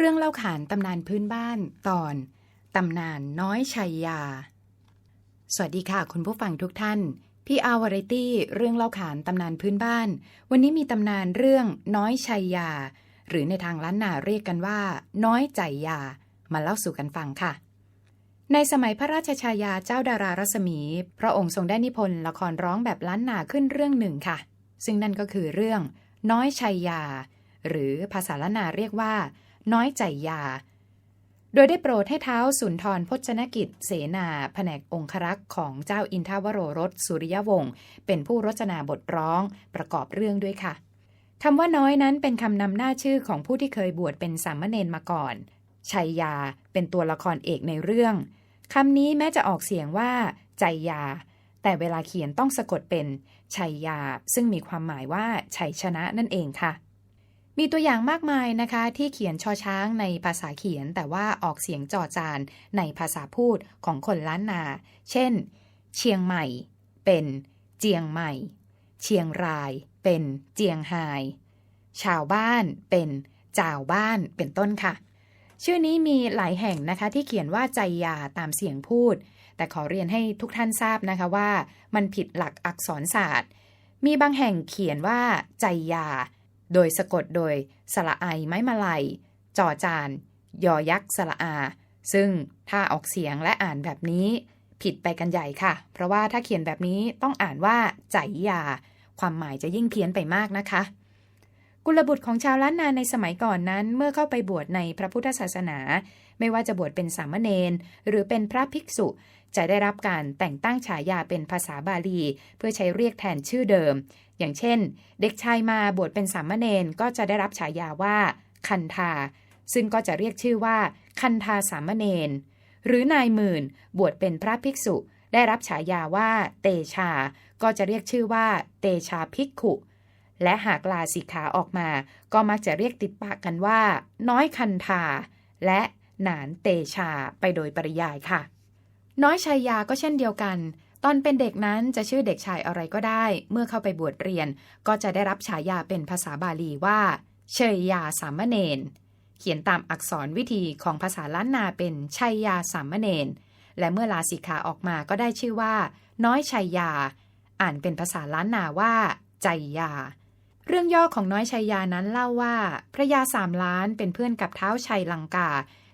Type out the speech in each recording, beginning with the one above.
เรื่องเล่าขานตำนานพื้นบ้านตอน ตำนานน้อยชัยยา สวัสดีค่ะ คุณผู้ฟังทุกท่านพี่อาวาไรตี้เรื่องเล่าขานตำนานพื้นบ้าน วันนี้มีตำนานเรื่องน้อยชัยยา หรือในทางล้านนาเรียกกันว่า น้อยใจยา มาเล่าสู่กันฟังค่ะ ในสมัยพระราชชายาเจ้าดารารัศมี พระองค์ทรงได้นิพนธ์ละครร้องแบบล้านนาขึ้นเรื่องหนึ่งค่ะ ซึ่งนั่นก็คือเรื่อง น้อยชัยยา หรือภาษาล้านนาเรียกว่า น้อยใจยา โดยได้โปรดให้เท้าสุนทรพจนกิจ เสนาแผนกองครักษ์ของเจ้าอินทวโรรสสุริยวงศ์เป็นผู้รจนาบทร้องประกอบเรื่องด้วยค่ะคำว่าน้อยนั้นเป็นคำนำหน้าชื่อของผู้ที่เคยบวชเป็นสามเณรมาก่อนชัยยาเป็นตัวละครเอกในเรื่องคำนี้แม้จะออกเสียงว่า ใจยา แต่เวลาเขียนต้องสะกดเป็นชัยยา ซึ่งมีความหมายว่าชัยชนะนั่นเองค่ะ มีตัวอย่างมากมายนะคะที่เขียนชอช้างในภาษาเขียน แต่ว่าออกเสียงจอจานในภาษาพูดของคนล้านนา เช่น เชียงใหม่ เป็นเจียงใหม่ เชียงรายเป็นเจียงไฮชาวบ้านเป็นจ่าวบ้านเป็นต้นค่ะ ชื่อนี้มีหลายแห่งนะคะที่เขียนว่าใจยาตามเสียงพูด แต่ขอเรียนให้ทุกท่านทราบนะคะว่า มันผิดหลักอักษรศาสตร์ มีบางแห่งเขียนว่าใจยา โดยสะกดโดยสระไอไม้มาลัยจอจาน ยอยักษ์สระอา ซึ่งถ้าออกเสียงและอ่านแบบนี้ ผิดไปกันใหญ่ค่ะ เพราะว่าถ้าเขียนแบบนี้ต้องอ่านว่าใจยา ความหมายจะยิ่งเพี้ยนไปมากนะคะ กุลบุตรของชาวล้านนาในสมัยก่อนนั้น เมื่อเข้าไปบวชในพระพุทธศาสนา ไม่ว่าจะบวชเป็นสามเณรหรือเป็นพระภิกษุจะได้รับการแต่งตั้งฉายาเป็นภาษาบาลี เพื่อใช้เรียกแทนชื่อเดิม อย่างเช่น เด็กชายมาบวชเป็นสามเณรก็จะได้รับฉายาว่า คันธา ซึ่งก็จะเรียกชื่อว่า คันธาสามเณรหรือนายหมื่นบวชเป็นพระภิกษุ ได้รับฉายาว่า เตชา ก็จะเรียกชื่อว่า เตชาภิกขุ และหากลาสิกขาออกมา ก็มักจะเรียกติดปากกันว่า น้อยคันธา และหนานเตชาไปโดยปริยายค่ะ น้อยชายาก็เช่นเดียวกัน ตอนเป็นเด็กนั้นจะชื่อเด็กชายอะไรก็ได้ เมื่อเข้าไปบวชเรียน ก็จะได้รับฉายาเป็นภาษาบาลีว่า เชยยาสามเณรเขียนตามอักษรวิธีของภาษาล้านนาเป็นชัยยาสามเณรและเมื่อลาสิกขาออกมาก็ได้ชื่อว่า น้อยชัยยา อ่านเป็นภาษาล้านนาว่า ใจยา เรื่องย่อของน้อยชัยยานั้นเล่าว่า พระยาสามล้านเป็นเพื่อนกับเท้าชัยลังกา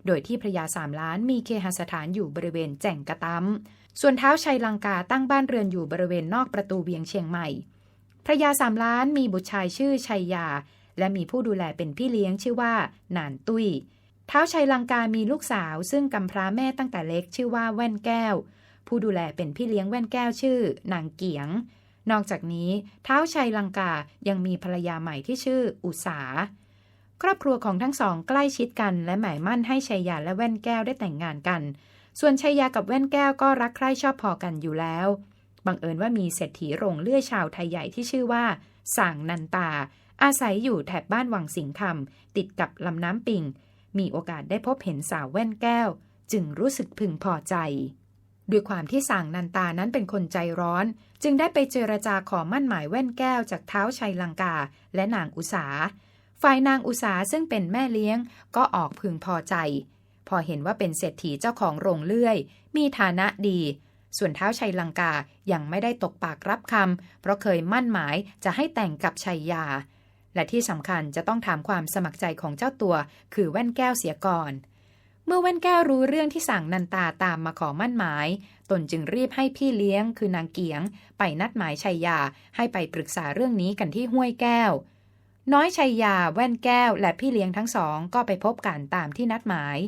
โดยที่พระยาสามล้านมีเคหสถานอยู่บริเวณแจ่งกระตั้มส่วนเท้าชัยลังกาตั้งบ้านเรือนอยู่บริเวณนอกประตูเวียงเชียงใหม่ พระยาสามล้านมีบุตรชายชื่อชัยยา และมีผู้ดูแลเป็นพี่เลี้ยงชื่อว่า นานตุ้ย เท้าชัยลังกามีลูกสาว ซึ่งกำพร้าแม่ตั้งแต่เล็กชื่อว่าแว่นแก้ว ผู้ดูแลเป็นพี่เลี้ยงแว่นแก้วชื่อ นางเกียง นอกจากนี้เท้าชัยลังกายังมีภรรยาใหม่ที่ชื่ออุสา ครอบครัวของทั้งสองใกล้ชิดกัน และหมายมั่นให้ชัยยาและแว่นแก้วได้แต่งงานกัน ส่วนชัยยากับแว่นแก้วก็รักใคร่ชอบพอกันอยู่แล้ว บังเอิญว่ามีเศรษฐีโรงเลื่อยชาวไทยใหญ่ที่ชื่อว่าสางนันตา อาศัยอยู่แถบบ้านวังสิงคำติดกับลำน้ำปิง มีโอกาสได้พบเห็นสาวแว่นแก้ว จึงรู้สึกพึงพอใจ ด้วยความที่สางนันตานั้นเป็นคนใจร้อน จึงได้ไปเจรจาขอมั่นหมายแว่นแก้วจากเท้าชัยลังกาและนางอุสา ฝ่ายนางอุสาซึ่งเป็นแม่เลี้ยงก็ออกพึงพอใจ พอเห็นว่าเป็นเศรษฐีเจ้าของโรงเลื่อย มีฐานะดี ส่วนเท้าชัยลังกายังไม่ได้ตกปากรับคำเพราะเคยมั่นหมายจะให้แต่งกับชัยยา และที่สำคัญจะต้องถามความสมัครใจของเจ้าตัว คือแว่นแก้วเสียก่อนเมื่อแว่นแก้วรู้เรื่องที่สั่งนันตาตามมาขอมั่นหมาย ตนจึงรีบให้พี่เลี้ยงคือนางเกียง ไปนัดหมายชัยยาให้ไปปรึกษาเรื่องนี้กันที่ห้วยแก้ว น้อยชัยยาแว่นแก้ว และพี่เลี้ยงทั้งสองก็ไปพบกันตามที่นัดหมาย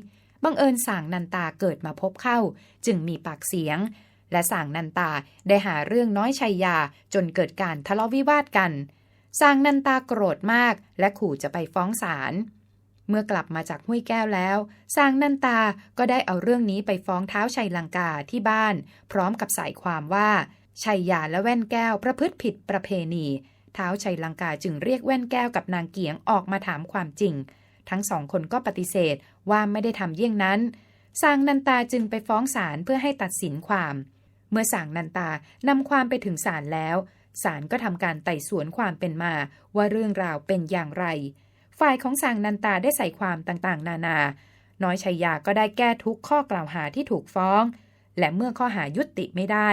บังเอิญสั่งนันตาเกิดมาพบเข้า จึงมีปากเสียง และสั่งนันตาได้หาเรื่องน้อยชัยยาจนเกิดการทะเลาะวิวาทกันสั่งนันตาโกรธมาก และขู่จะไปฟ้องศาลเมื่อกลับมาจากห้วยแก้วแล้วสางนันตาก็ได้เอาเรื่องนี้ไปฟ้องเท้าชัยลังกาที่บ้าน พร้อมกับสายความว่าชัยยาและแว่นแก้วประพฤติผิดประเพณี เท้าชัยลังกาจึงเรียกแว่นแก้วกับนางเกียงออกมาถามความจริง ทั้งสองคนก็ปฏิเสธว่าไม่ได้ทำเยี่ยงนั้นสางนันตาจึงไปฟ้องศาลเพื่อให้ตัดสินความ เมื่อสางนันตานำความไปถึงศาลแล้วศาลก็ทำการไต่สวนความเป็นมาว่าเรื่องราวเป็นอย่างไร ฝ่ายของสางนันตาได้ใส่ความต่างๆ นานา น้อยชัยยาก็ได้แก้ทุกข้อกล่าวหาที่ถูกฟ้อง และเมื่อข้อหายุติไม่ได้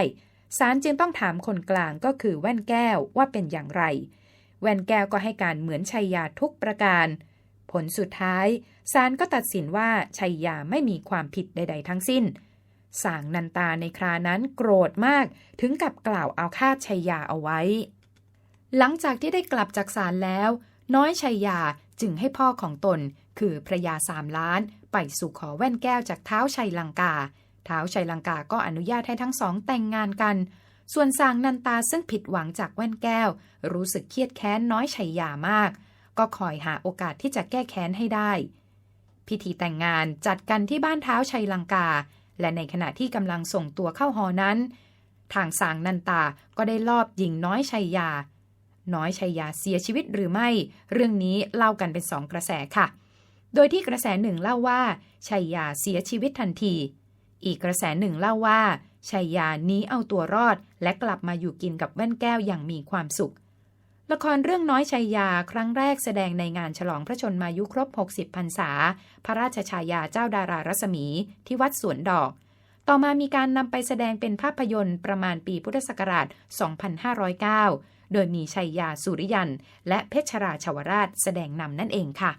ศาลจึงต้องถามคนกลางก็คือแว่นแก้วว่าเป็นอย่างไร แว่นแก้วก็ให้การเหมือนชัยยาทุกประการ ผลสุดท้ายศาลก็ตัดสินว่าชัยยาไม่มีความผิดใด ๆ ทั้งสิ้นสางนันตาในครานั้นโกรธมากถึงกับกล่าวเอาฆ่าชัยยาเอาไว้ หลังจากที่ได้กลับจากศาลแล้ว น้อยชัยยาจึงให้พ่อของตน คือพระยาสามล้าน ไปสู่ขอแว่นแก้วจากเท้าชัยลังกา ท้าชัยลังกาก็อนุญาตให้ทั้งสองแต่งงานกัน ส่วนสางนันตาซึ่งผิดหวังจากแว่นแก้ว รู้สึกเครียดแค้นน้อยชัยยามาก ก็คอยหาโอกาสที่จะแก้แค้นให้ได้ พิธีแต่งงานจัดกันที่บ้านเท้าชัยลังกา และในขณะที่กำลังส่งตัวเข้าหอนั้น ทางสางนันตาก็ได้ลอบยิงน้อยชัยยา น้อยชัยยาเสียชีวิตหรือไม่ เรื่องนี้เล่ากันเป็นสองกระแสค่ะ โดยที่กระแสหนึ่งเล่าว่าชัยยาเสียชีวิตทันที อีกกระแสหนึ่งเล่าว่าชัยยานี้เอาตัวรอด และกลับมาอยู่กินกับแว่นแก้วอย่างมีความสุข ละครเรื่องน้อยชัยยาครั้งแรกแสดงในงานฉลองพระชนมายุครบ 60พรรษา พระราชชายาเจ้าดารารัศมี ที่วัดสวนดอก ต่อมามีการนำไปแสดงเป็นภาพยนตร์ประมาณปีพุทธศักราช 2509 โดยมีชัยยาสุริยัน และเพชรราชวราชแสดงนำนั่นเองค่ะ